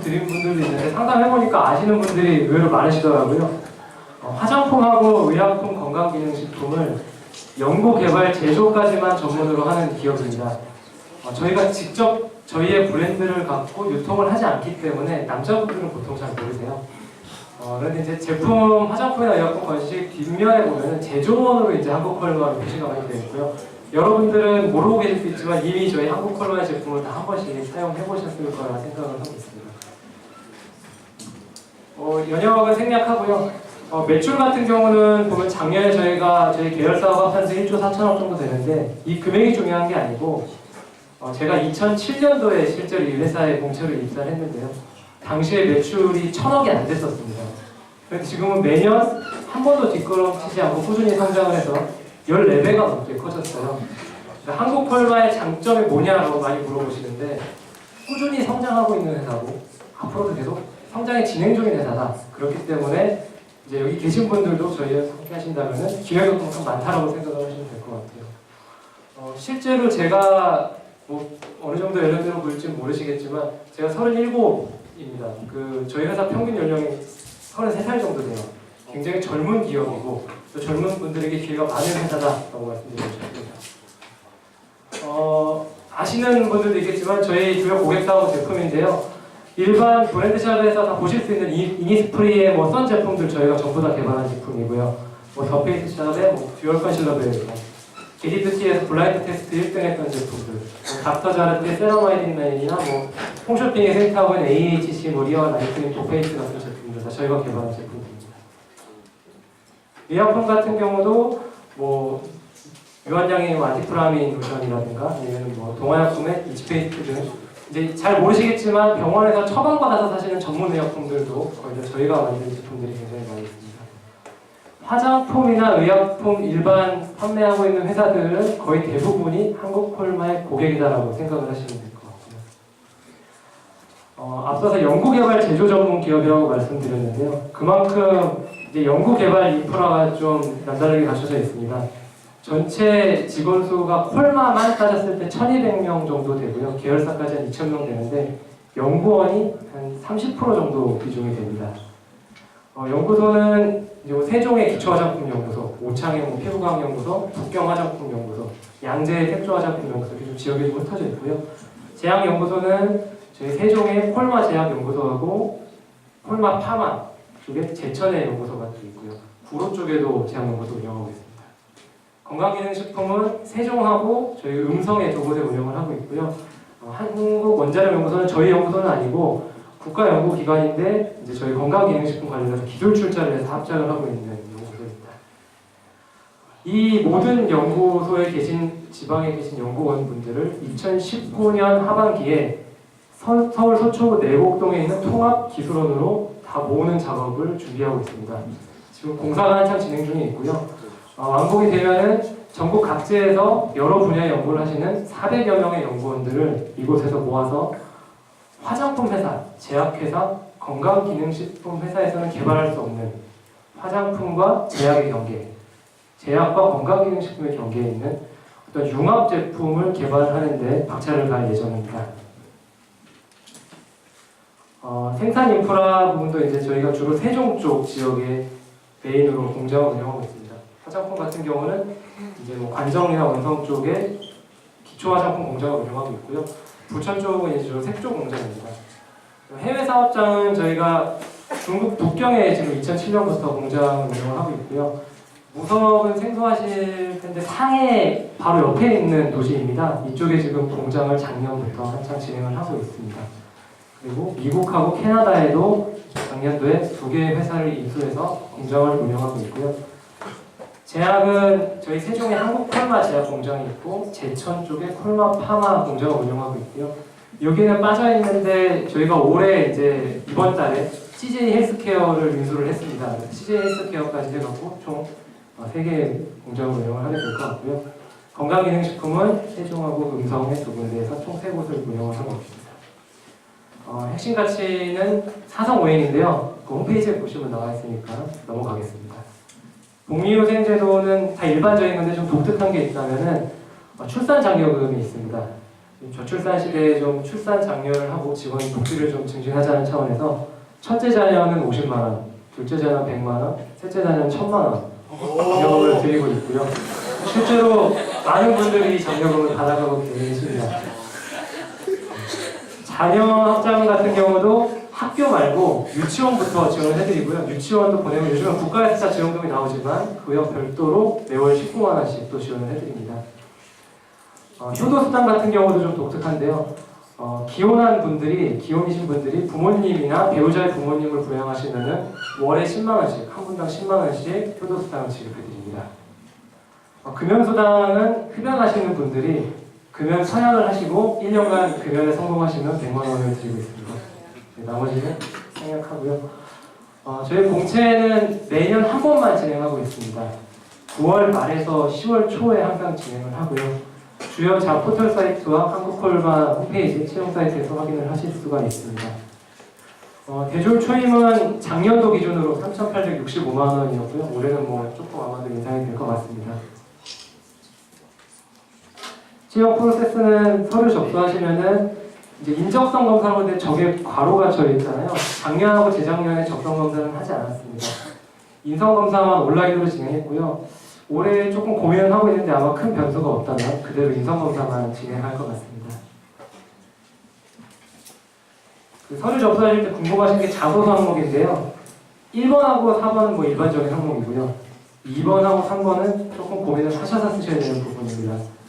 드린 분들도 있는데 상담해보니까 아시는 분들이 의외로 많으시더라고요. 어, 화장품하고 의약품 건강기능식품을 연구 개발 제조까지만 전문으로 하는 기업입니다. 어, 저희가 직접 저희의 브랜드를 갖고 유통을 하지 않기 때문에 남자분들은 보통 잘 모르세요. 어, 그런데 이제 제품, 화장품이나 의약품 건식 뒷면에 보면은 제조원으로 이제 한국 컬러가 표시가 많이 되어 있고요. 여러분들은 모르고 계실 수 있지만 이미 저희 한국 컬러의 제품을 다 한 번씩 사용해 보셨을 거라 생각을 하고 있습니다. 어, 연영학은 생략하고요. 어, 매출 같은 경우는 보면 작년에 저희가 저희 계열사가 합산해서 1조 4천억 정도 되는데 이 금액이 중요한 게 아니고 어, 제가 2007년도에 실제로 이 회사에 공채로 입사를 했는데요. 당시에 매출이 천억이 안 됐었습니다. 그런데 지금은 매년 한 번도 뒷걸음치지 않고 꾸준히 성장을 해서 14배가 넘게 커졌어요. 그러니까 한국 컬마의 장점이 뭐냐라고 많이 물어보시는데 꾸준히 성장하고 있는 회사고 앞으로도 계속 성장이 진행 중인 회사다. 그렇기 때문에 이제 여기 계신 분들도 저희와 함께 하신다면 기회가 좀 많다라고 생각을 하시면 될 것 같아요. 어, 실제로 제가 뭐 어느 정도 연령대로 보일지 모르시겠지만 제가 37입니다. 그 저희 회사 평균 연령이 33살 정도 돼요. 굉장히 젊은 기업이고 또 젊은 분들에게 기회가 많은 회사다라고 말씀드리고 싶습니다. 어, 아시는 분들도 있겠지만 저희 주요 고객사하고 제품인데요. 일반 브랜드샵에서 다 보실 수 있는 이- 이니스프리의 뭐 선 제품들 저희가 전부 다 개발한 제품이고요. 뭐 더페이스 샵의 뭐 듀얼 컨실러 베이스, 에디트티에서 블라인드 테스트 1등 했던 제품들, 뭐 닥터 자르트의 세라마이딩 라인이나 뭐 홈쇼핑의 생타고인 AHC 뭐 리얼 아이크림 도페이스 같은 제품들 다 저희가 개발한 제품들입니다. 의약품 같은 경우도 뭐 유한양의 뭐 아티프라민 로션이라든가 아니면 뭐 동화약품의 이치페이스트 등 이제 잘 모르시겠지만 병원에서 처방받아서 사시는 전문 의약품들도 다 저희가 만든 제품들이 굉장히 많이 있습니다. 화장품이나 의약품 일반 판매하고 있는 회사들은 거의 대부분이 한국 콜마의 고객이다라고 생각을 하시면 될 것 같고요. 어, 앞서서 연구개발 제조 전문 기업이라고 말씀드렸는데요. 그만큼 이제 연구개발 인프라가 좀 남다르게 갖춰져 있습니다. 전체 직원 수가 콜마만 따졌을 때 1,200명 정도 되고요. 계열사까지 한 2,000명 되는데 연구원이 한 30% 정도 비중이 됩니다. 어, 연구소는 세종의 기초화장품연구소, 오창의 뭐 피부과학연구소, 북경화장품연구소, 양재의 색조화장품연구소 이렇게 좀 지역에 좀 흩어져 있고요. 제약연구소는 저희 세종의 콜마 제약연구소하고 콜마 파마 쪽에 제천의 연구소가 또 있고요. 구로 쪽에도 제약연구소 운영하고 있습니다. 건강기능식품은 세종하고 저희 음성에 두 곳에 운영을 하고 있고요. 어, 한국원자력연구소는 저희 연구소는 아니고 국가연구기관인데 이제 저희 건강기능식품 관련해서 기술 출자를 해서 합작을 하고 있는 연구소입니다. 이 모든 연구소에 계신 지방에 계신 연구원분들을 2019년 하반기에 서, 서울 서초구 내곡동에 있는 통합기술원으로 다 모으는 작업을 준비하고 있습니다. 지금 공사가 한창 진행 중에 있고요. 어, 완공이 되면은 전국 각지에서 여러 분야의 연구를 하시는 400여 명의 연구원들을 이곳에서 모아서 화장품 회사, 제약회사, 건강기능식품 회사에서는 개발할 수 없는 화장품과 제약의 경계, 제약과 건강기능식품의 경계에 있는 어떤 융합 제품을 개발하는데 박차를 갈 예정입니다. 어, 생산 인프라 부분도 이제 저희가 주로 세종 쪽 지역에 메인으로 공장을 운영하고 있습니다. 화장품 같은 경우는 이제 뭐 관정이나 원성 쪽에 기초 화장품 공장을 운영하고 있고요. 부천 쪽은 이제 주로 색조 공장입니다. 해외 사업장은 저희가 중국 북경에 지금 2007년부터 공장을 운영을 하고 있고요. 무석은 생소하실 텐데 상해 바로 옆에 있는 도시입니다. 이쪽에 지금 공장을 작년부터 한창 진행을 하고 있습니다. 그리고 미국하고 캐나다에도 작년도에 두 개의 회사를 인수해서 공장을 운영하고 있고요. 제약은 저희 세종에 한국 콜마 제약 공장이 있고 제천 쪽에 콜마 파마 공장을 운영하고 있고요. 여기는 빠져 있는데 저희가 올해 이제 이번 달에 CJ 헬스케어를 인수를 했습니다. CJ 헬스케어까지 해갖고 총 어, 세 개의 공장을 운영을 하게 될 것 같고요. 건강기능식품은 세종하고 음성의 두 군데에서 총세 곳을 운영을 하고 있습니다. 어, 핵심 가치는 사성 오행인데요. 그 홈페이지에 보시면 나와 있으니까 넘어가겠습니다. 복리후생 제도는 다 일반적인 건데 좀 독특한 게 있다면은 어, 출산 장려금이 있습니다. 이 저출산 시대에 좀 출산 장려를 하고 직원 복지를 좀 증진하자는 차원에서 첫째 자녀는 50만 원, 둘째 자녀는 100만 원, 셋째 자녀는 1000만 원 장려금을 드리고 있고요. 실제로 많은 분들이 장려금을 받아가고 계십니다. 자녀 학자금 같은 경우도 학교 말고 유치원부터 지원을 해드리고요. 유치원도 보내면 요즘은 다 지원금이 나오지만 그와 별도로 매월 19만 원씩 또 지원을 해드립니다. 어, 효도수당 같은 경우도 좀 독특한데요. 어, 기혼한 분들이 기혼이신 분들이 부모님이나 배우자의 부모님을 부양하시면은 월에 10만 원씩 한 분당 10만 원씩 효도수당을 지급해드립니다. 어, 금연수당은 흡연하시는 분들이 금연 서약을 하시고 1년간 금연에 성공하시면 100만 원을 드리고 있습니다. 네, 나머지는 생략하고요. 어, 저희 공채는 매년 한 번만 진행하고 있습니다. 9월 말에서 10월 초에 항상 진행을 하고요. 주요 잡 포털 사이트와 한국콜바 홈페이지 채용 사이트에서 확인을 하실 수가 있습니다. 어, 대졸 초임은 작년도 기준으로 3,865만 원이었고요. 올해는 뭐 조금 아마도 인상이 될 것 같습니다. 채용 프로세스는 서류 접수하시면은 이제 인적성 검사를 하는데 저게 괄호가 져 있잖아요. 작년하고 재작년에 적성 검사는 하지 않았습니다. 인성 검사만 온라인으로 진행했고요. 올해 조금 고민을 하고 있는데 아마 큰 변수가 없다면 그대로 인성 검사만 진행할 것 같습니다. 그 서류 접수하실 때 궁금하신 게 자소서 항목인데요. 1번하고 4번은 뭐 일반적인 항목이고요. 2번하고 3번은 조금 고민을 하셔서 쓰셔야 되는 부분입니다.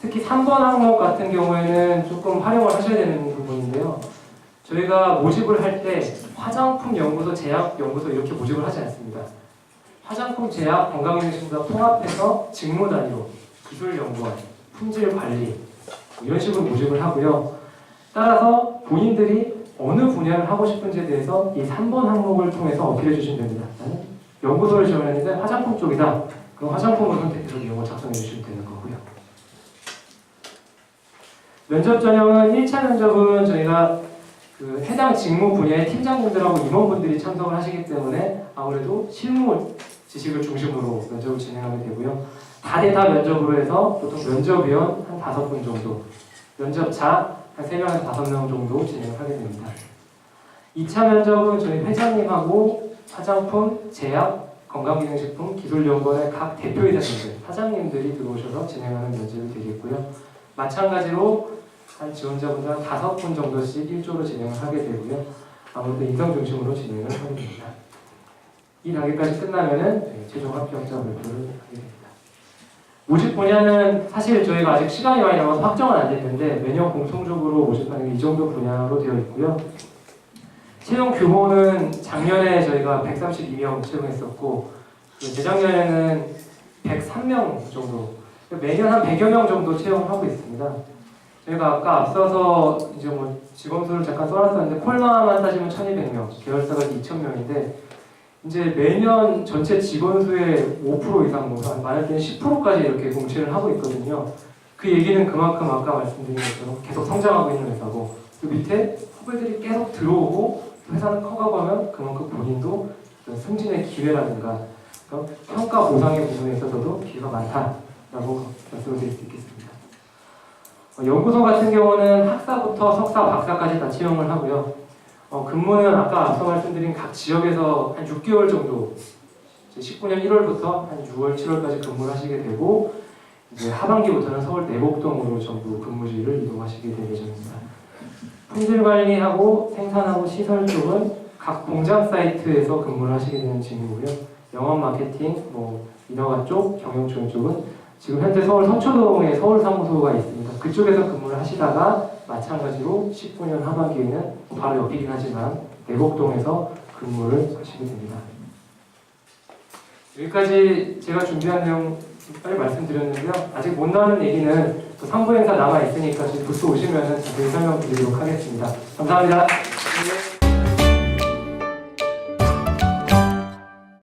특히 3번 항목 같은 경우에는 조금 활용을 하셔야 되는 부분인데요. 저희가 모집을 할 때 화장품 연구소, 제약 연구소 이렇게 모집을 하지 않습니다. 화장품 제약 건강기능식품 통합해서 직무 단위로 기술 연구원, 품질 관리 이런 식으로 모집을 하고요. 따라서 본인들이 어느 분야를 하고 싶은지에 대해서 이 3번 항목을 통해서 어필해 주시면 됩니다. 연구소를 지원했는데 화장품 쪽이다. 그럼 화장품을 선택해서 이용을 작성해 주시면 되는 거고요. 면접 전형은 1차 면접은 저희가 그 해당 직무 분야의 팀장님들하고 임원분들이 참석을 하시기 때문에 아무래도 실무 지식을 중심으로 면접을 진행하게 되고요. 다대다 면접으로 해서 보통 면접위원 한 다섯 분 정도, 면접자 한세 명에서 다섯 명 정도 진행을 하게 됩니다. 2차 면접은 저희 회장님하고 화장품, 제약, 건강기능식품, 기술연구원의 각 대표이사님들, 사장님들이 들어오셔서 진행하는 면접이 되겠고요. 마찬가지로 한 지원자분들 한 다섯 분 정도씩 1조로 진행을 하게 되고요. 아무래도 인성 중심으로 진행을 하게 됩니다. 이 단계까지 끝나면은 최종 합격자 발표를 하게 됩니다. 모집 분야는 사실 저희가 아직 시간이 많이 남아서 확정은 안 됐는데 매년 공통적으로 모집하는 게 이 정도 분야로 되어 있고요. 채용 규모는 작년에 저희가 132명 채용했었고 그 재작년에는 103명 정도 매년 한 100여 명 정도 채용을 하고 있습니다. 저희가 아까 앞서서 이제 뭐 직원 수를 잠깐 써놨었는데 콜마만 따지면 1,200명, 계열사가 2,000명인데 이제 매년 전체 직원 수의 5% 이상, 뭐 많을 때는 10%까지 이렇게 공채를 하고 있거든요. 그 얘기는 그만큼 아까 말씀드린 것처럼 계속 성장하고 있는 회사고 그 밑에 후배들이 계속 들어오고 회사는 커가고 하면 그만큼 본인도 승진의 기회라든가 그러니까 평가 보상의 부분에 있어서도 기회가 많다 라고 말씀을 드릴 수 있겠습니다. 어, 연구소 같은 경우는 학사부터 석사, 박사까지 다 채용을 하고요. 어, 근무는 아까 앞서 말씀드린 각 지역에서 한 6개월 정도, 19년 1월부터 한 6월, 7월까지 근무를 하시게 되고, 이제 하반기부터는 서울 내곡동으로 전부 근무지를 이동하시게 될 예정입니다. 품질 관리하고 생산하고 시설 쪽은 각 공장 사이트에서 근무를 하시게 되는 직무고요. 영업 마케팅, 뭐 인허가 쪽, 경영 쪽은 지금 현재 서울 서초동에 서울 사무소가 있습니다. 그쪽에서 근무를 하시다가 마찬가지로 19년 하반기에는 바로 옆이긴 하지만 내곡동에서 근무를 하시게 됩니다. 여기까지 제가 준비한 내용 빨리 말씀드렸는데요. 아직 못 나오는 얘기는 또 상부 행사 남아 있으니까 부스 오시면은 자세히 설명드리도록 하겠습니다. 감사합니다. 네.